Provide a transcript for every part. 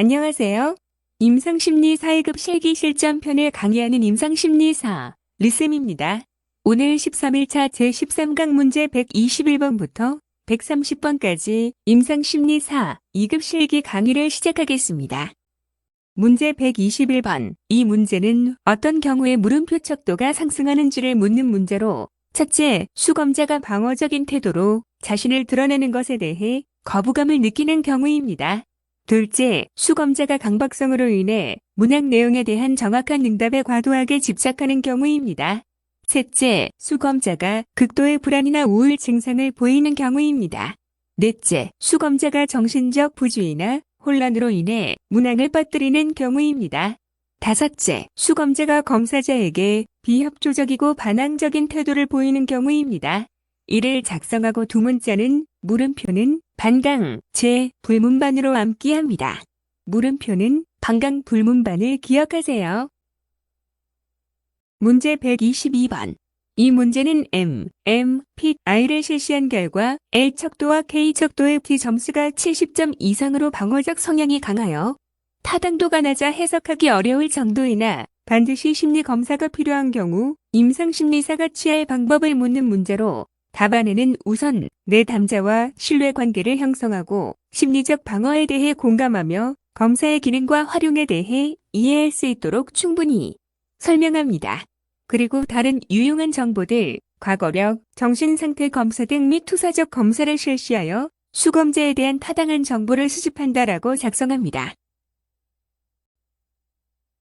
안녕하세요. 임상심리 4회급 실기 실전편을 강의하는 임상심리사 르쌤입니다. 오늘 13일차 제13강 문제 121번부터 130번까지 임상심리사 2급 실기 강의를 시작하겠습니다. 문제 121번. 이 문제는 어떤 경우에 물음표 척도가 상승하는지를 묻는 문제로 첫째, 수검자가 방어적인 태도로 자신을 드러내는 것에 대해 거부감을 느끼는 경우입니다. 둘째, 수검자가 강박성으로 인해 문학 내용에 대한 정확한 응답에 과도하게 집착하는 경우입니다. 셋째, 수검자가 극도의 불안이나 우울 증상을 보이는 경우입니다. 넷째, 수검자가 정신적 부주의나 혼란으로 인해 문항을 빠뜨리는 경우입니다. 다섯째, 수검자가 검사자에게 비협조적이고 반항적인 태도를 보이는 경우입니다. 이를 작성하고 두 문자는 물음표는 반강, 제, 불문반으로 암기합니다. 물음표는 반강 불문반을 기억하세요. 문제 122번. 이 문제는 M, M, P, I를 실시한 결과 L 척도와 K 척도의 T 점수가 70점 이상으로 방어적 성향이 강하여 타당도가 낮아 해석하기 어려울 정도이나 반드시 심리 검사가 필요한 경우 임상심리사가 취할 방법을 묻는 문제로 답안에는 우선 내 담자와 신뢰 관계를 형성하고 심리적 방어에 대해 공감하며 검사의 기능과 활용에 대해 이해할 수 있도록 충분히 설명합니다. 그리고 다른 유용한 정보들, 과거력, 정신상태 검사 등 및 투사적 검사를 실시하여 수검제에 대한 타당한 정보를 수집한다라고 작성합니다.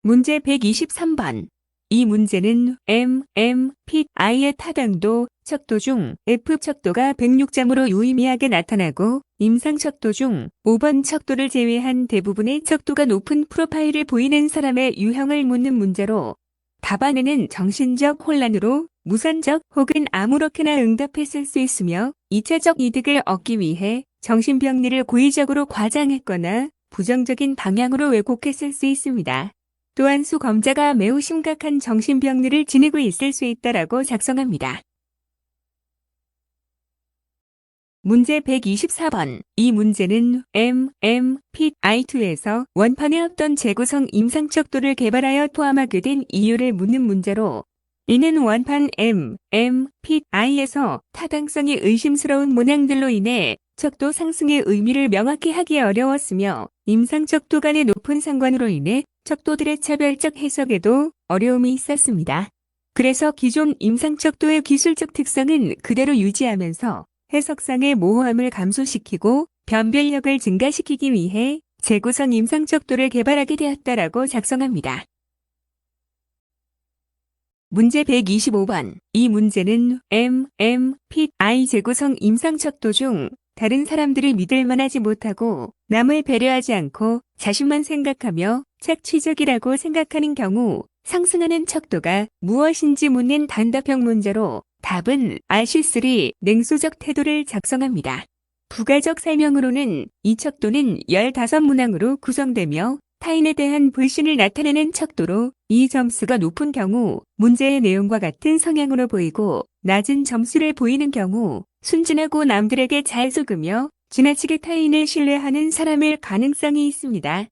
문제 123번. 이 문제는 M, M, P, I의 타당도, 척도 중 F 척도가 106점으로 유의미하게 나타나고 임상 척도 중 5번 척도를 제외한 대부분의 척도가 높은 프로파일을 보이는 사람의 유형을 묻는 문제로 답안에는 정신적 혼란으로 무선적 혹은 아무렇게나 응답했을 수 있으며 2차적 이득을 얻기 위해 정신병리를 고의적으로 과장했거나 부정적인 방향으로 왜곡했을 수 있습니다. 또한 수 검자가 매우 심각한 정신병리를 지니고 있을 수 있다라고 작성합니다. 문제 124번. 이 문제는 M, M, P, I2에서 원판의 어떤 재구성 임상척도를 개발하여 포함하게 된 이유를 묻는 문제로 이는 원판 M, M, P, I에서 타당성이 의심스러운 문항들로 인해 척도 상승의 의미를 명확히 하기 어려웠으며 임상척도 간의 높은 상관으로 인해 척도들의 차별적 해석에도 어려움이 있었습니다. 그래서 기존 임상척도의 기술적 특성은 그대로 유지하면서 해석상의 모호함을 감소시키고 변별력을 증가시키기 위해 재구성 임상척도를 개발하게 되었다라고 작성합니다. 문제 125번. 이 문제는 M, M, P, I 재구성 임상척도 중 다른 사람들을 믿을 만하지 못하고 남을 배려하지 않고 자신만 생각하며 착취적이라고 생각하는 경우 상승하는 척도가 무엇인지 묻는 단답형 문제로 답은 RC3 냉소적 태도를 작성합니다. 부가적 설명으로는 이 척도는 15문항으로 구성되며 타인에 대한 불신을 나타내는 척도로 이 점수가 높은 경우 문제의 내용과 같은 성향으로 보이고 낮은 점수를 보이는 경우 순진하고 남들에게 잘 속으며 지나치게 타인을 신뢰하는 사람일 가능성이 있습니다.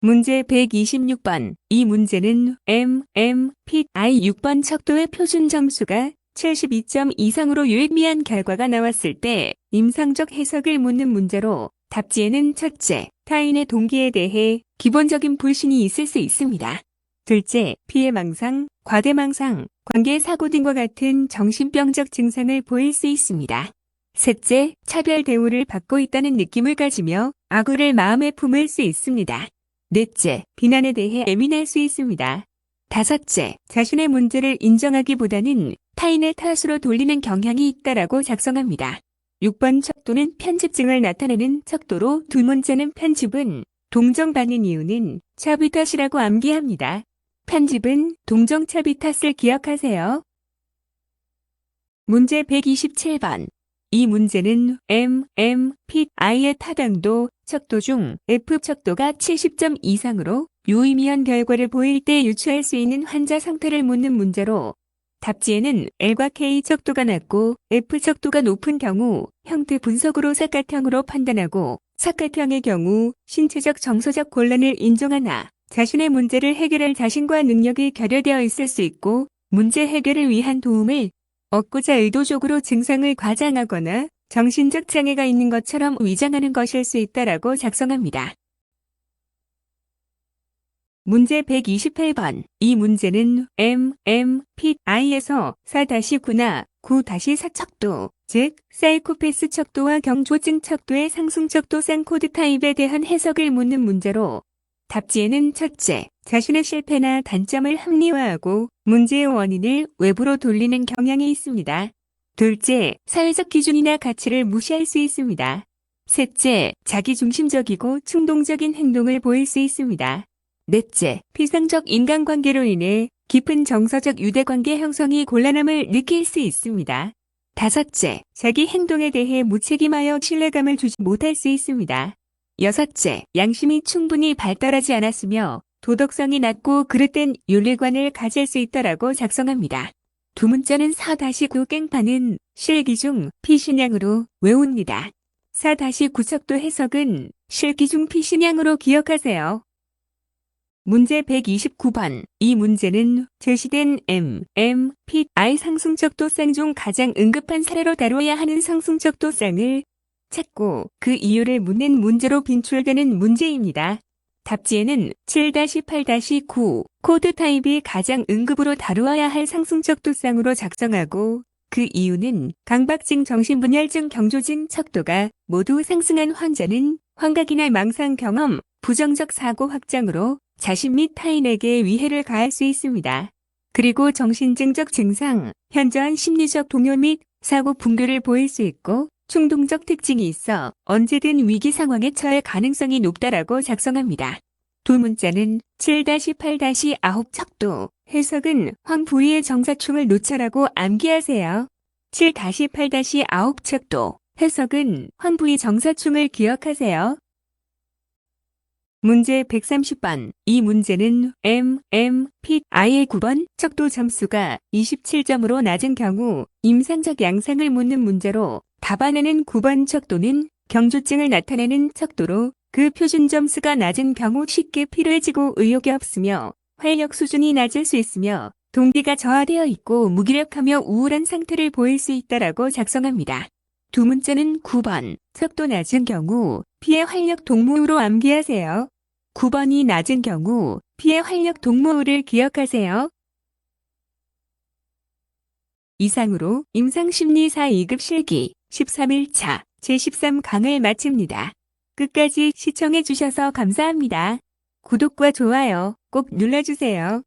문제 126번. 이 문제는 M, M, P, I 6번 척도의 표준 점수가 72점 이상으로 유의미한 결과가 나왔을 때 임상적 해석을 묻는 문제로 답지에는 첫째, 타인의 동기에 대해 기본적인 불신이 있을 수 있습니다. 둘째, 피해망상, 과대망상, 관계사고 등과 같은 정신병적 증상을 보일 수 있습니다. 셋째, 차별 대우를 받고 있다는 느낌을 가지며 악우를 마음에 품을 수 있습니다. 넷째, 비난에 대해 예민할 수 있습니다. 다섯째, 자신의 문제를 인정하기보다는 타인의 탓으로 돌리는 경향이 있다라고 작성합니다. 6번 척도는 편집증을 나타내는 척도로 두 문제는 편집은 동정받는 이유는 차비 탓이라고 암기합니다. 편집은 동정 차비 탓을 기억하세요. 문제 127번. 이 문제는 M, M, P, I의 타당도, 척도 중 F 척도가 70점 이상으로 유의미한 결과를 보일 때 유추할 수 있는 환자 상태를 묻는 문제로 답지에는 L과 K 척도가 낮고 F 척도가 높은 경우 형태 분석으로 삼각형으로 판단하고 사카형의 경우 신체적 정서적 곤란을 인정하나 자신의 문제를 해결할 자신과 능력이 결여되어 있을 수 있고 문제 해결을 위한 도움을 얻고자 의도적으로 증상을 과장하거나 정신적 장애가 있는 것처럼 위장하는 것일 수 있다라고 작성합니다. 문제 128번. 이 문제는 M, M, P, I에서 4-9나 9-4 척도, 즉 사이코패스 척도와 경조증 척도의 상승 척도 쌍코드 타입에 대한 해석을 묻는 문제로 답지에는 첫째, 자신의 실패나 단점을 합리화하고 문제의 원인을 외부로 돌리는 경향이 있습니다. 둘째, 사회적 기준이나 가치를 무시할 수 있습니다. 셋째, 자기중심적이고 충동적인 행동을 보일 수 있습니다. 넷째, 피상적 인간관계로 인해 깊은 정서적 유대관계 형성이 곤란함을 느낄 수 있습니다. 다섯째, 자기 행동에 대해 무책임하여 신뢰감을 주지 못할 수 있습니다. 여섯째, 양심이 충분히 발달하지 않았으며 도덕성이 낮고 그릇된 윤리관을 가질 수 있다라고 작성합니다. 두 문자는 4-9 깽판은 실기 중 피신양으로 외웁니다. 4-9 척도 해석은 실기 중 피신양으로 기억하세요. 문제 129번. 이 문제는 제시된 M, M, P, I 상승적도 쌍 중 가장 응급한 사례로 다뤄야 하는 상승적도 쌍을 찾고 그 이유를 묻는 문제로 빈출되는 문제입니다. 답지에는 7-8-9 코드 타입이 가장 응급으로 다루어야 할 상승적도쌍으로 작성하고 그 이유는 강박증 정신분열증 경조증 척도가 모두 상승한 환자는 환각이나 망상 경험, 부정적 사고 확장으로 자신 및 타인에게 위해를 가할 수 있습니다. 그리고 정신증적 증상, 현저한 심리적 동요 및 사고 붕괴를 보일 수 있고 충동적 특징이 있어 언제든 위기 상황에 처할 가능성이 높다라고 작성합니다. 두 문자는 7-8-9 척도, 해석은 황 부위의 정사충을 놓쳐라고 암기하세요. 7-8-9 척도, 해석은 황 부위 정사충을 기억하세요. 문제 130번. 이 문제는 M, M, P, I의 9번 척도 점수가 27점으로 낮은 경우 임상적 양상을 묻는 문제로 답안에는 9번 척도는 경조증을 나타내는 척도로 그 표준 점수가 낮은 경우 쉽게 피로해지고 의욕이 없으며 활력 수준이 낮을 수 있으며 동기가 저하되어 있고 무기력하며 우울한 상태를 보일 수 있다라고 작성합니다. 두 문자는 9번, 척도 낮은 경우 피해 활력 동무우로 암기하세요. 9번이 낮은 경우 피해 활력 동무우를 기억하세요. 이상으로 임상심리사 2급 실기 13일차 제13강을 마칩니다. 끝까지 시청해주셔서 감사합니다. 구독과 좋아요 꼭 눌러주세요.